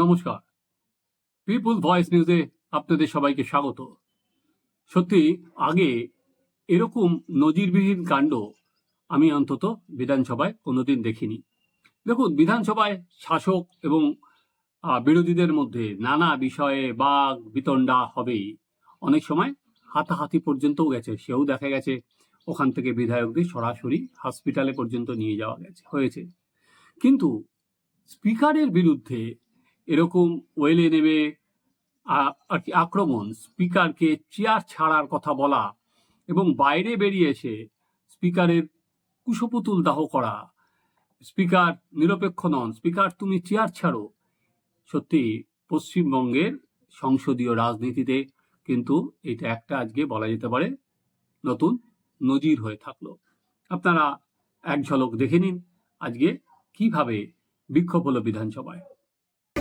নমস্কার। পিপুল ভয়েস নিউজে আপনাদের সবাইকে স্বাগত। সত্যি, আগে এরকম নজিরবিহীন কাণ্ড আমি অন্তত বিধানসভায় কোনোদিন দেখিনি। দেখুন, বিধানসভায় শাসক এবং বিরোধীদের মধ্যে নানা বিষয়ে বাঘ বিতণ্ডা হবেই। অনেক সময় হাতাহাতি পর্যন্তও গেছে, সেও দেখা গেছে, ওখান থেকে বিধায়কদের সরাসরি হসপিটালে পর্যন্ত নিয়ে যাওয়া গেছে, হয়েছে। কিন্তু স্পিকারের বিরুদ্ধে এরকম ওয়েলে নেমে আর কি আক্রমণ, স্পিকারকে চেয়ার ছাড়ার কথা বলা এবং বাইরে বেরিয়ে এসে স্পিকারের কুশপুতুল দাহ করা। স্পিকার নিরপেক্ষ নন, স্পিকার, তুমি চেয়ার ছাড়ো। সত্যি, পশ্চিমবঙ্গের সংসদীয় রাজনীতিতে কিন্তু এটা একটা আজকে বলা যেতে পারে নতুন নজির হয়ে থাকল। আপনারা এক ঝলক দেখে নিন আজকে কীভাবে বিক্ষোভ হলো বিধানসভায়।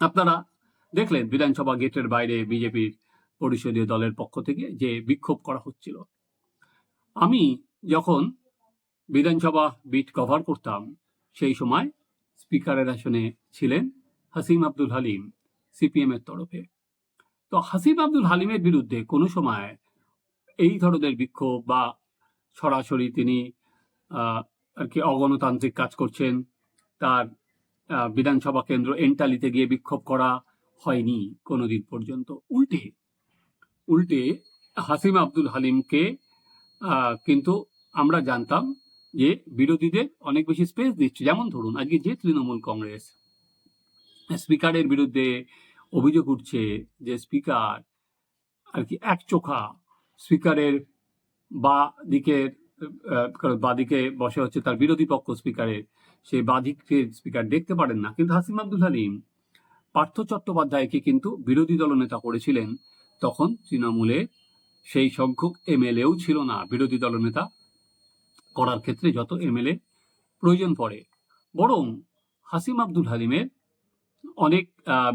আপনারা দেখলেন বিধানসভা গেটের বাইরে বিজেপির পরিষদীয় দলের পক্ষ থেকে যে বিক্ষোভ করা হচ্ছিল। আমি যখন বিধানসভা বিট কভার করতাম সেই সময় স্পিকারের আসনে ছিলেন হাসিম আব্দুল হালিম সিপিএম এর তরফে। তো হাসিম আব্দুল হালিমের বিরুদ্ধে কোনো সময় এই ধরনের বিক্ষোভ বা সরাসরি তিনি আর কি অগণতান্ত্রিক কাজ করছেন, তার বিধানসভা কেন্দ্র এন্টালিতে গিয়ে বিক্ষোভ করা হয়নি কোনোদিন পর্যন্ত। উল্টে উল্টে হাসিম আব্দুল হালিমকে কিন্তু আমরা জানতাম যে বিরোধীদের অনেক বেশি স্পেস দিচ্ছে। যেমন ধরুন আজকে যে তৃণমূল কংগ্রেস, স্পিকারের বিরুদ্ধে অভিযোগ উঠছে যে স্পিকার আর কি এক চোখা স্পিকারের বা দিকের বাদিকে বসে হচ্ছে তার বিরোধী পক্ষ স্পিকারের, সেই বাদিকে স্পিকার দেখতে পারেন না। কিন্তু হাসিম আব্দুল হালিম পার্থ চট্টোপাধ্যায়কে কিন্তু বিরোধী দলনেতা করেছিলেন। তখন তৃণমূলে সেই সংখ্যক এমএলএও ছিল না বিরোধী দলনেতা করার ক্ষেত্রে যত এমএলএ প্রয়োজন পড়ে। বরং হাসিম আব্দুল হালিমের অনেক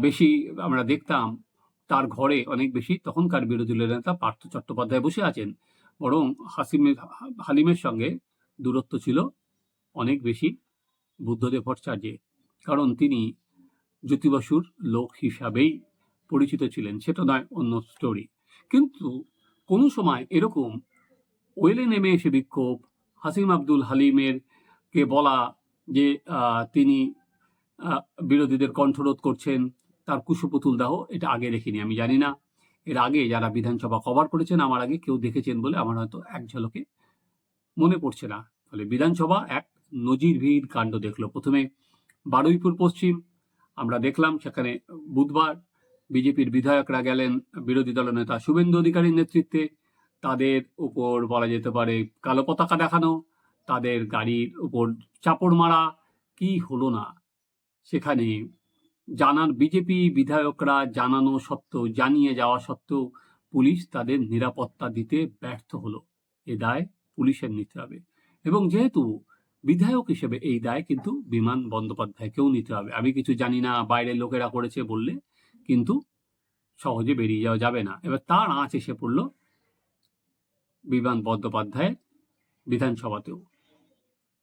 বেশি আমরা দেখতাম তার ঘরে অনেক বেশি তখনকার বিরোধী নেতা পার্থ চট্টোপাধ্যায় বসে আছেন। বরং হাসিমের হালিমের সঙ্গে দূরত্ব ছিল অনেক বেশি বুদ্ধদেব ভট্টাচার্যের। কারণ তিনি জ্যোতি বসুর লোক হিসাবেই পরিচিত ছিলেন, সেটা নয়, অন্য স্টোরি কিন্তু কোনো সময় এরকম ওয়েলে নেমে এসে বিক্ষোভ, হাসিম আব্দুল হালিমের কে বলা যে তিনি বিরোধীদের কণ্ঠরোধ করছেন, তার কুশপুতুল দাহ, এটা আগে দেখিনি, আমি জানি না। এর আগে যারা বিধানসভা কভার করেছেন, আমার আগে কেউ দেখেছেন বলে আমার হয়তো এক ঝলকে মনে পড়ছে না। ফলে বিধানসভা এক নজিরবিহীন কাণ্ড দেখল। প্রথমে বারুইপুর পশ্চিম, আমরা দেখলাম সেখানে বুধবার বিজেপির বিধায়করা গেলেন বিরোধী দলনেতা শুভেন্দু অধিকারীর নেতৃত্বে। তাদের উপর বলা যেতে পারে কালো পতাকা দেখানো, তাদের গাড়ির উপর চাপড় মারা, কি হলো না? সেখানে জানার বিজেপি বিধায়করা জানানো সত্ত্বেও, জানিয়ে যাওয়া সত্ত্বেও পুলিশ তাদের নিরাপত্তা দিতে ব্যর্থ হলো। এ দায় পুলিশের নিতে হবে। এবং যেহেতু বিধায়ক হিসেবে এই দায় কিন্তু বিমান বন্দ্যোপাধ্যায়কেও নিতে হবে। আমি কিছু জানি না, বাইরের লোকেরা করেছে বললে কিন্তু সহজে বেরিয়ে যাওয়া যাবে না। এবার তার আঁচ এসে পড়ল বিমান বন্দ্যোপাধ্যায়ের বিধানসভাতেও।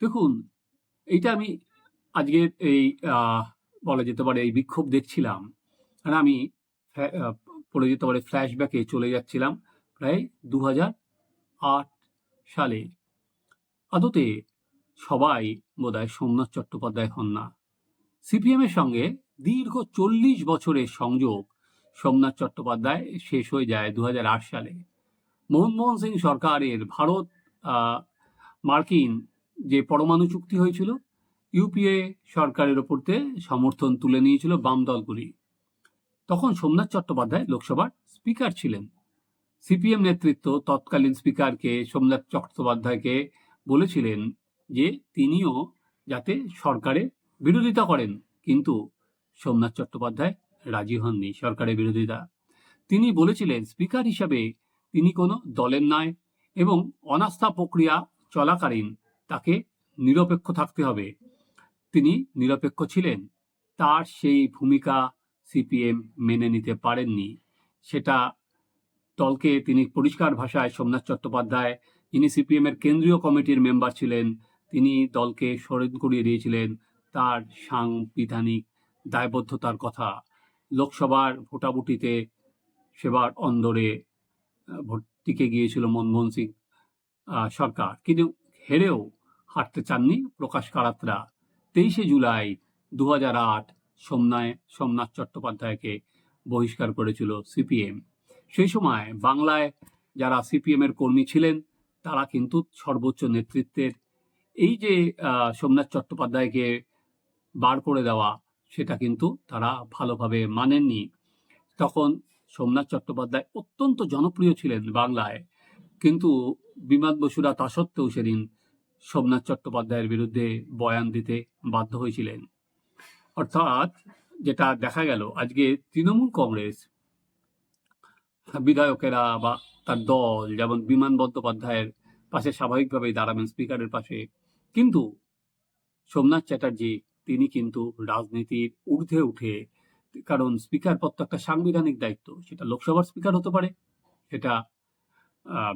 দেখুন, এইটা আমি আজকের এই বলা যেতে পারে এই বিক্ষোভ দেখছিলাম। আর আমি বলা যেতে পারে ফ্ল্যাশব্যাকে চলে যাচ্ছিলাম প্রায় দু আট সালে। আদতে সবাই বোধহয় সোমনাথ চট্টোপাধ্যায় হন না। সিপিএম এর সঙ্গে দীর্ঘ চল্লিশ বছরের সংযোগ সোমনাথ চট্টোপাধ্যায় শেষ হয়ে যায় দু হাজার আট সালে। মনমোহন সিং সরকারের ভারত মার্কিন যে পরমাণু চুক্তি হয়েছিল ইউপিএ সরকারের ওপরতে সমর্থন তুলে নিয়েছিল বাম দলগুলি। তখন সোমনাথ চট্টোপাধ্যায় লোকসভার স্পিকার ছিলেন। সিপিএম নেতৃত্ব তৎকালীন স্পিকারকে সোমনাথ চট্টোপাধ্যায়কে বলেছিলেন যে তিনিও যাতে সরকারে বিরোধিতা করেন, কিন্তু সোমনাথ চট্টোপাধ্যায় রাজি হননি সরকারের বিরোধিতা। তিনি বলেছিলেন, স্পিকার হিসাবে তিনি কোনো দলের নয় এবং অনাস্থা প্রক্রিয়া চলাকালীন তাকে নিরপেক্ষ থাকতে হবে। তিনি নিরপেক্ষ ছিলেন। তার সেই ভূমিকা সিপিএম মেনে নিতে পারেননি। সেটা দলকে তিনি পরিষ্কার ভাষায় সোমনাথ চট্টোপাধ্যায়, যিনি সিপিএম এর কেন্দ্রীয় কমিটির মেম্বার ছিলেন, তিনি দলকে স্মরণ করিয়ে দিয়েছিলেন তার সাংবিধানিক দায়বদ্ধতার কথা। লোকসভার ভোটাভুটিতে সেবার অন্দরে ভোট টিকে গিয়েছিল মনমোহন সিং সরকার। কিন্তু হেরেও হারতে চাননি প্রকাশ কারাতরা। তেইশে জুলাই দু আট সোমনায় সোমনাথ চট্টোপাধ্যায়কে বহিষ্কার করেছিল সিপিএম। সেই সময় বাংলায় যারা সিপিএম এর কর্মী ছিলেন, তারা কিন্তু সর্বোচ্চ নেতৃত্বের। এই যে সোমনাথ চট্টোপাধ্যায়কে বার করে দেওয়া, সেটা কিন্তু তারা ভালোভাবে মানেননি। তখন সোমনাথ চট্টোপাধ্যায় অত্যন্ত জনপ্রিয় ছিলেন বাংলায়। কিন্তু বিমান বসুরা তা সত্ত্বেও সেদিন সোমনাথ চট্টোপাধ্যায়ের বিরুদ্ধে বয়ান দিতে বাধ্য হয়েছিলেন। অর্থাৎ যেটা দেখা গেল, আজকে তৃণমূল কংগ্রেস বিধায়কেরা বা তার দল যেমন বিমান বন্দ্যোপাধ্যায়ের পাশে স্বাভাবিকভাবেই দাঁড়াবেন স্পিকারের পাশে, কিন্তু সোমনাথ চ্যাটার্জি, তিনি কিন্তু রাজনীতির ঊর্ধ্বে উঠে, কারণ স্পিকার পদ তো একটা সাংবিধানিক দায়িত্ব, সেটা লোকসভার স্পিকার হতে পারে, সেটা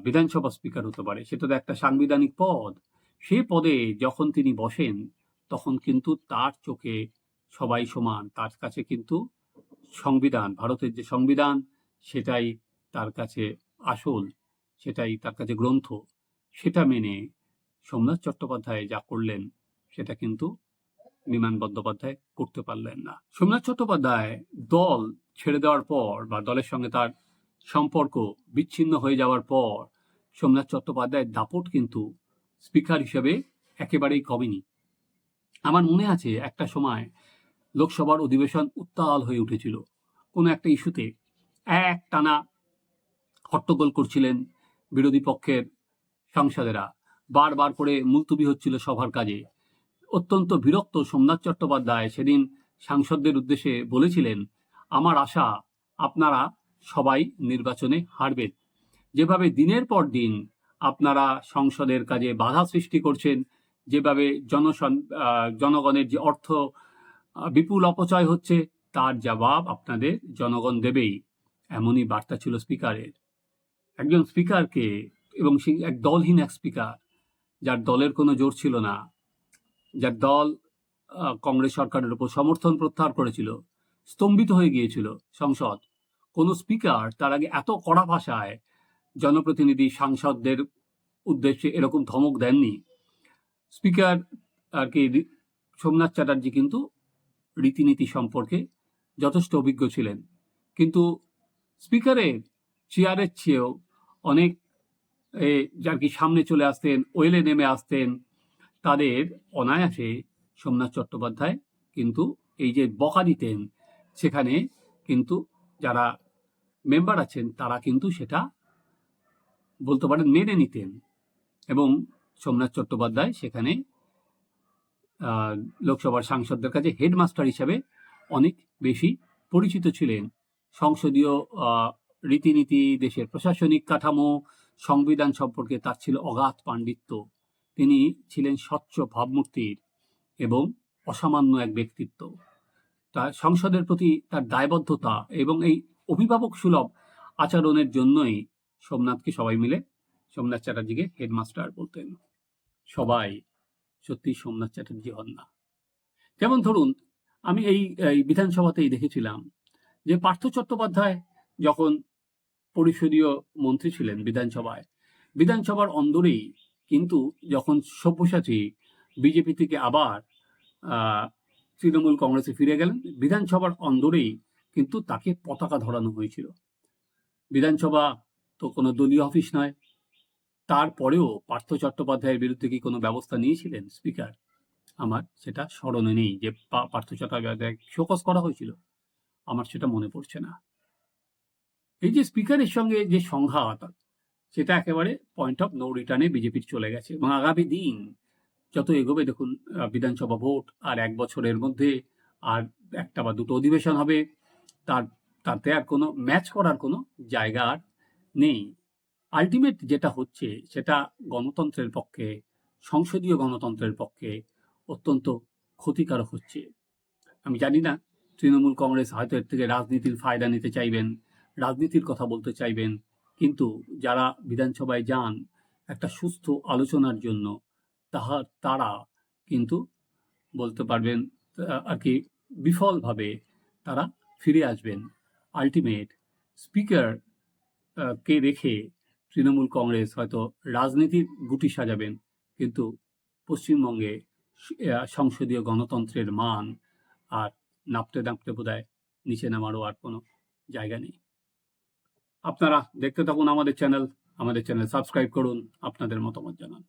বিধানসভা স্পিকার হতে পারে সেটা তো একটা সাংবিধানিক পদ। সে পদে যখন তিনি বসেন, তখন কিন্তু তার চোখে সবাই সমান। তার কাছে কিন্তু সংবিধান, ভারতের যে সংবিধান, সেটাই তার কাছে আসল, সেটাই তার কাছে গ্রন্থ। সেটা মেনে সোমনাথ চট্টোপাধ্যায় যা করলেন, সেটা কিন্তু বিমান বন্দ্যোপাধ্যায় করতে পারলেন না। সোমনাথ চট্টোপাধ্যায় দল ছেড়ে দেওয়ার পর বা দলের সঙ্গে তার সম্পর্ক বিচ্ছিন্ন হয়ে যাওয়ার পর, সোমনাথ চট্টোপাধ্যায়ের দাপট কিন্তু স্পিকার হিসেবে একেবারেই কমেনি। আমার মনে আছে একটা সময় লোকসভার অধিবেশন উত্তাল হয়ে উঠেছিল। কোনো একটা ইস্যুতে এক টানা হট্টগোল করছিলেন বিরোধী পক্ষের সাংসদেরা। বারবার করে মুলতুবি হচ্ছিল সভার কাজে। অত্যন্ত বিরক্ত সোমনাথ চট্টোপাধ্যায় সেদিন সাংসদদের উদ্দেশ্যে বলেছিলেন, আমার আশা, আপনারা সবাই নির্বাচনে হারবেন। যেভাবে দিনের পর দিন আপনারা সংসদের কাজে বাধা সৃষ্টি করছেন, যেভাবে জনসন জনগণের যে অর্থ বিপুল অপচয় হচ্ছে, তার জবাব আপনাদের জনগণ দেবেই। এমনই বার্তা ছিল স্পিকারের। একজন স্পিকারকে এবং এক দলহীন এক স্পিকার, যার দলের কোনো জোর ছিল না, যার দল কংগ্রেস সরকারের উপর সমর্থন প্রত্যাহার করেছিল, স্তম্ভিত হয়ে গিয়েছিল সংসদ। কোন স্পিকার তার আগে এত কড়া ভাষায় জনপ্রতিনিধি সাংসদদের উদ্দেশ্যে এরকম ধমক দেননি। স্পিকার আর কি সোমনাথ চ্যাটার্জি কিন্তু রীতিনীতি সম্পর্কে যথেষ্ট অভিজ্ঞ ছিলেন। কিন্তু স্পিকারের চেয়ারের চেয়েও অনেক যার কি সামনে চলে আসতেন, ওয়েলে নেমে আসতেন, তাদের অনায়াসে সোমনাথ চট্টোপাধ্যায় কিন্তু এই যে বকা দিতেন, সেখানে কিন্তু যারা মেম্বার আছেন তারা কিন্তু সেটা বলতে পারেন মেনে নিতেন। এবং সোমনাথ চট্টোপাধ্যায় সেখানে লোকসভার সাংসদদের কাছে হেডমাস্টার হিসাবে অনেক বেশি পরিচিত ছিলেন। সংসদীয় রীতিনীতি, দেশের প্রশাসনিক কাঠামো, সংবিধান সম্পর্কে তার ছিল অগাধ পাণ্ডিত্য। তিনি ছিলেন স্বচ্ছ ভাবমূর্তির এবং অসামান্য এক ব্যক্তিত্ব। তার সংসদের প্রতি তার দায়বদ্ধতা এবং এই অভিভাবক সুলভ আচরণের জন্যই সোমনাথকে সবাই মিলে সোমনাথ চ্যাটার্জিকে হেডমাস্টার বলতেন। সবাই সত্যি সোমনাথ চ্যাটার্জি হন না। যেমন ধরুন, আমি এই বিধানসভাতেই দেখেছিলাম যে পার্থ চট্টোপাধ্যায় যখন পরিষদীয় মন্ত্রী ছিলেন বিধানসভায়, বিধানসভার অন্দরেই কিন্তু যখন সব্যসাচী বিজেপি থেকে আবার তৃণমূল কংগ্রেসে ফিরে গেলেন, বিধানসভার অন্দরেই কিন্তু তাকে পতাকা ধরানো হয়েছিল। বিধানসভা তো কোনো দলীয় অফিস নয়। তারপরেও পার্থ চট্টোপাধ্যায়ের বিরুদ্ধে কি কোনো ব্যবস্থা নিয়েছিলেন স্পিকার? আমার সেটা স্মরণে নেই যে পার্থ চট্টোপাধ্যায় শোকস করা হয়েছিল। আমার সেটা মনে পড়ছে না। এই যে স্পিকারের সঙ্গে যে সংঘাত, সেটা একেবারে পয়েন্ট অফ নো রিটার্নে বিজেপির চলে গেছে। এবং আগামী দিন যত এগোবে, দেখুন বিধানসভা ভোট, আর এক বছরের মধ্যে আর একটা বা দুটো অধিবেশন হবে, তার, তাতে আর কোনো ম্যাচ করার কোনো জায়গা আর নেই। আলটিমেট যেটা হচ্ছে, সেটা গণতন্ত্রের পক্ষে, সংসদীয় গণতন্ত্রের পক্ষে অত্যন্ত ক্ষতিকারক হচ্ছে। আমি জানি না, তৃণমূল কংগ্রেস হয়তো এর থেকে রাজনীতির ফায়দা নিতে চাইবেন, রাজনীতির কথা বলতে চাইবেন, কিন্তু যারা বিধানসভায় যান, একটা সুস্থ আলোচনার জন্য তাহা, তারা কিন্তু বলতে পারবেন আর কি বিফলভাবে তারা ফিরে আসবেন। আলটিমেট স্পিকার কে রেখে তৃণমূল কংগ্রেস হয়তো রাজনীতির গুটি সাজাবেন, কিন্তু পশ্চিমবঙ্গে সংসদীয় গণতন্ত্রের মান আর নাপতে নাপতে বোধহয় নিচে নামারও আর কোনো জায়গা নেই। আপনারা দেখতে থাকুন আমাদের চ্যানেল আমাদের চ্যানেল সাবস্ক্রাইব করুন, আপনাদের মতামত জানান।